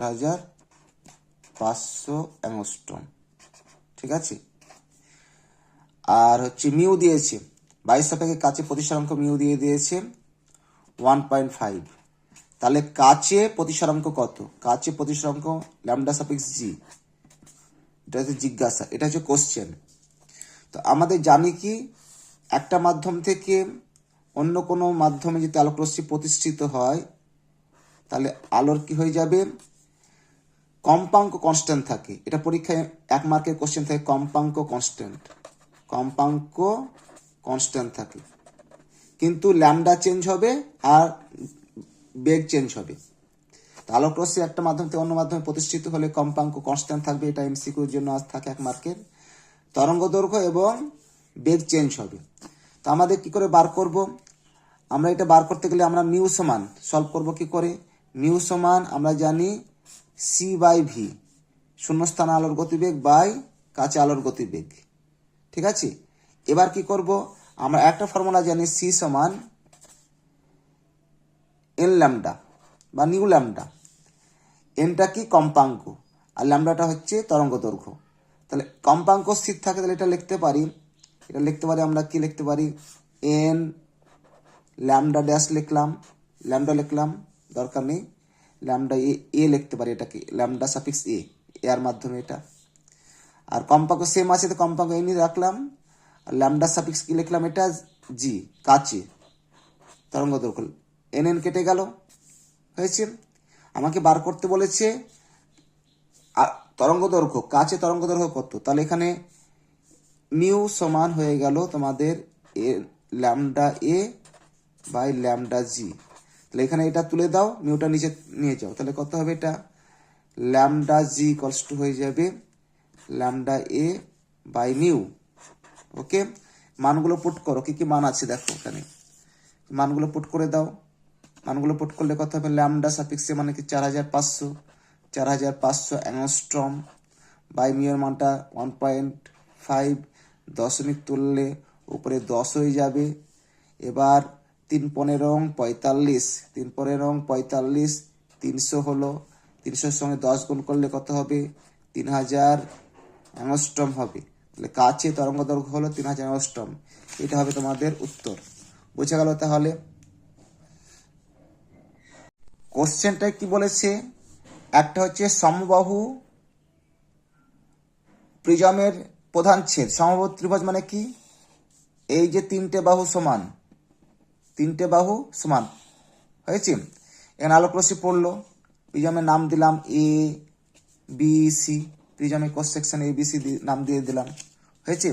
হাজার পাঁচশো অ্যাংস্ট্রম। ঠিক আছে? আর হচ্ছে মিউ দিয়েছে। বাইশ সাপেক্ষে কাছে প্রতিসরাঙ্ক মিউ দিয়ে দিয়েছে। One point five. তাহলে কাছে প্রতিসরাঙ্ক কত? কাছে প্রতিসরাঙ্ক ল্যামডা সাপেক্স জি। এটা হচ্ছে জিজ্ঞাসা, এটা হচ্ছে কোশ্চেন তো আমাদের জানি কি, একটা মাধ্যম থেকে অন্য কোনো মাধ্যমে যদি আলোকরশ্মি প্রতিষ্ঠিত হয়, তাহলে আলোর কি হয়ে যাবে? কম্পাঙ্ক কনস্ট্যান্ট থাকে। এটা পরীক্ষায় এক মার্কের কোশ্চেন থাকে, কম্পাঙ্ক কনস্ট্যান্ট কম্পাঙ্ক কনস্ট্যান্ট থাকে। কিন্তু ল্যামডা চেঞ্জ হবে আর বেগ চেঞ্জ হবে। আলোক রশ্মি একটা মাধ্যম থেকে অন্য মাধ্যমে প্রতিষ্ঠিত হলে কম্পাঙ্ক কনস্ট্যান্ট থাকবে, এটা এমসিকিউর জন্য আজ থাকে এক মার্কের। তরঙ্গ দৈর্ঘ্য এবং বেগ চেঞ্জ হবে। তো আমাদের কি করে বার করব? আমরা এটা বার করতে গেলে আমরা মিউ সমান সলভ করব কি করে? মিউ সমান আমরা জানি সি বাই ভি শূন্যস্থান আলোর গতিবেগ বাই কাছে আলোর গতিবেগ। ঠিক আছে? এবার কি করব? আমরা একটা ফর্মুলা জানি সি সমান এন ল্যামডা বা নিউ ল্যামডা এনটা কি কম্পাঙ্ক? আর ল্যামডাটা হচ্ছে তরঙ্গ দৈর্ঘ্য। তাহলে কম্পাঙ্ক স্থির থাকে, তাহলে এটা লিখতে পারি। এটা লিখতে পারি আমরা কি লিখতে পারি? এন ল্যামডা ড্যাশ লিখলাম। ল্যামডা লিখলাম, দরকার নেই। ল্যামডা এ এ লিখতে পারি এটাকে ল্যামডা সাফিক্স এ এর মাধ্যমে এটা। আর কম্পাঙ্ক সেম আছে তো কম্পাঙ্ক এমনি রাখলাম। আর ল্যামডা সাফিক্স কি লিখলাম এটা? জি কাছে তরঙ্গ দৈর্ঘ্য। এন এন কেটে গেল। হয়েছে? আমাকে বার করতে বলেছে, আ- তরঙ্গ দৈর্ঘ্য কাছে তরঙ্গ দৈর্ঘ্য কত? তাহলে এখানে মিউ সমান হয়ে গেল তোমাদের A lambda A by lambda G তাহলে এখানে এটা তুলে দাও মিউটা নিচে নিয়ে যাও। তাহলে কত হবে এটা? ল্যামডা জি ইকলস টু হয়ে যাবে lambda A by mu okay মানগুলো পুট করো, কি কি মান আছে দেখো এখানে। মানগুলো পুট করে দাও। মানগুলো পুট করলে কত হবে? ল্যামডা সাফিক্সে মানে কি চার হাজার পাঁচশো। চার হাজার পাঁচশো অ্যাংস্ট্রম বাই মিউর মানটা ওয়ান পয়েন্ট ফাইভ দশমিক তুললে উপরে দশ হয়ে যাবে। এবার তিন পনেরো পঁয়তাল্লিশ। তিন পনেরো পঁয়তাল্লিশ, তিনশো হলো, তিনশোর সঙ্গে দশ গুণ করলে কত হবে? তিন হাজার অ্যাংস্ট্রম হবে। তাহলে কাছে তরঙ্গ দৈর্ঘ্য হলো? তিন হাজার অ্যাংস্ট্রম। এটা হবে তোমাদের উত্তর। বোঝা গেল তাহলে? কোশ্চেনটা কি বলেছে? একটা হচ্ছে সমবাহু প্রিজমের প্রধান ছেদ। সমবাহু ত্রিভুজ মানে কি? এই যে তিনটে বাহু সমান। তিনটে বাহু সমান। হয়েছে? এখানে আলোক রশ্মি পড়ল। প্রিজমের নাম দিলাম A B C প্রিজমের course section A B C নাম দিয়ে দিলাম। হয়েছে?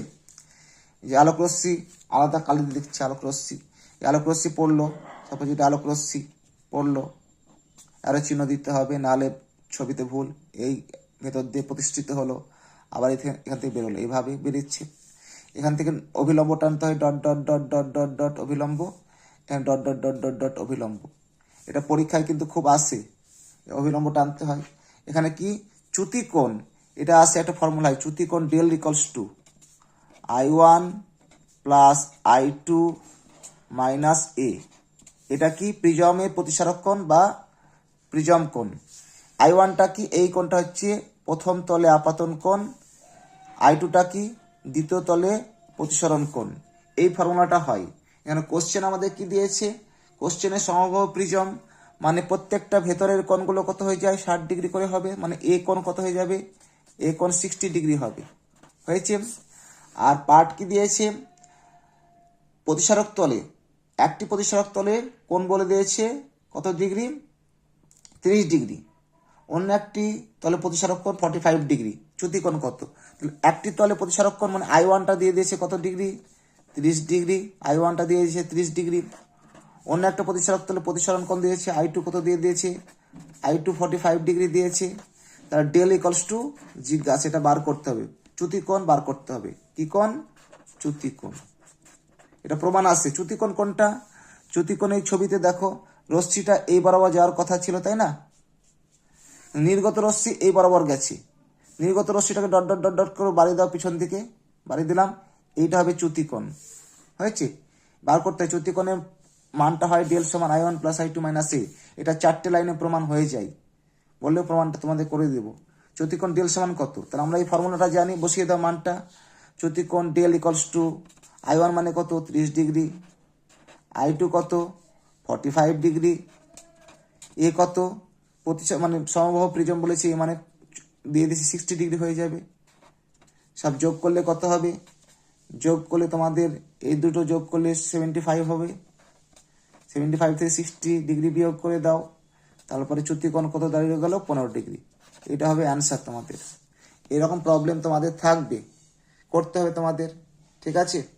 যে আলোক রশ্মি, আলাদা কালি দেখছি আলোক রশ্মি। আলোক রশ্মি পড়ল। সাপোজ এটা আলোক রশ্মি পড়ল আরও চিহ্ন দিতে হবে, নাহলে ছবিতে ভুল। এই ভেতর দিয়ে প্রতিষ্ঠিত হলো। আবার এখান থেকে বেরোলো। এইভাবে বেরিয়েছে। এখান থেকে অভিলম্ব টানতে হয় dot dot dot dot dot dot অভিলম্ব। Dot dot dot dot dot অবিলম্ব এটা পরীক্ষায় কিন্তু খুব আসে অভিলম্ব টানতে হয়। এখানে কি? চ্যুতি কোণ এটা আসে একটা ফর্মুলা হয় চ্যুতি কোণ del equals to I one plus I two minus A এটা কি প্রিজমের প্রতিসারক কোণ বা প্রিজম কোণ? আই ওয়ানটা কি? এই কোণটা হচ্ছে প্রথম তলে আপাতন কোণ। আই টুটা কি? দ্বিতীয় তলে প্রতিসরণ কোণ। এই ফর্মুলাটা হয়। এখানে কোশ্চেন আমাদের কি দিয়েছে? কোশ্চেনের সমবাহ প্রিজম মানে প্রত্যেকটা ভেতরের কোণগুলো কত হয়ে যায়? ষাট ডিগ্রি করে হবে মানে এ কোণ কত হয়ে যাবে? এ কোণ সিক্সটি ডিগ্রি হবে। হয়েছে? আর পার্ট কি দিয়েছে? প্রতিসারক তলে। একটি প্রতিসারক তলে কোণ বলে দিয়েছে কত ডিগ্রি? তিরিশ ডিগ্রি। অন্য একটি তলে প্রতিসারক কোণ ফর্টি ফাইভ ডিগ্রি। চ্যুতি কোণ কত? একটি তলে প্রতিসারক কোণ মানে আই ওয়ানটা দিয়ে দিয়েছে কত ডিগ্রি? তিরিশ ডিগ্রি আই ওয়ানটা দিয়ে দিয়েছে তিরিশ ডিগ্রি। অন্য একটা প্রতিসারক তলে প্রতিসরণ কোণ দিয়েছে? আই টু কত দিয়ে দিয়েছে? I two forty five degree দিয়েছে। তার ডেল ইকলস টু জিজ্ঞাসা এটা বার করতে হবে। চ্যুতি কোণ বার করতে হবে। কি কোণ? চ্যুতি কোণ। এটা প্রমাণ আছে। চ্যুতিকোণ কোনটা চ্যুতিকোণ এই ছবিতে দেখো, রশ্মিটা এই বরাবর যাওয়ার কথা ছিল, তাই না? নির্গত রশ্মি এই বরাবর গেছে। নির্গত রশ্মিটাকে ডট ডট ডট ডট করে বাড়ি দাও পিছন দিকে। বাড়ি দিলাম। এইটা হবে চ্যুতিকোণ হয়েছে? বার করতে হয় চ্যুতিকোণের মানটা হয় ডেল সমান I one plus I two minus A. এটা চারটে লাইনে প্রমাণ হয়ে যায়। বললেও প্রমাণটা তোমাদের করে দেবো। চতুকোণ ডেল সমান কত? তাহলে আমরা এই ফর্মুলাটা জানি, বসিয়ে দাও মানটা। চতুকোণ del equals to I one মানে কত? ত্রিশ ডিগ্রি। আই টু কত? Forty five degree. এ কত? প্রতি মানে সমবাহ প্রিজম বলেছি মানে দিয়ে দিয়েছি সিক্সটি ডিগ্রি হয়ে যাবে। সব যোগ করলে কত হবে? যোগ করলে তোমাদের এই দুটো যোগ করলে সেভেন্টি ফাইভ হবে। সেভেন্টি ফাইভ থেকে সিক্সটি ডিগ্রি বিয়োগ করে দাও, তারপরে চুক্তিকোণ কত দাঁড়িয়ে গেল? পনেরো ডিগ্রি এটা হবে অ্যান্সার তোমাদের। এরকম প্রবলেম তোমাদের থাকবে। করতে হবে তোমাদের। ঠিক আছে?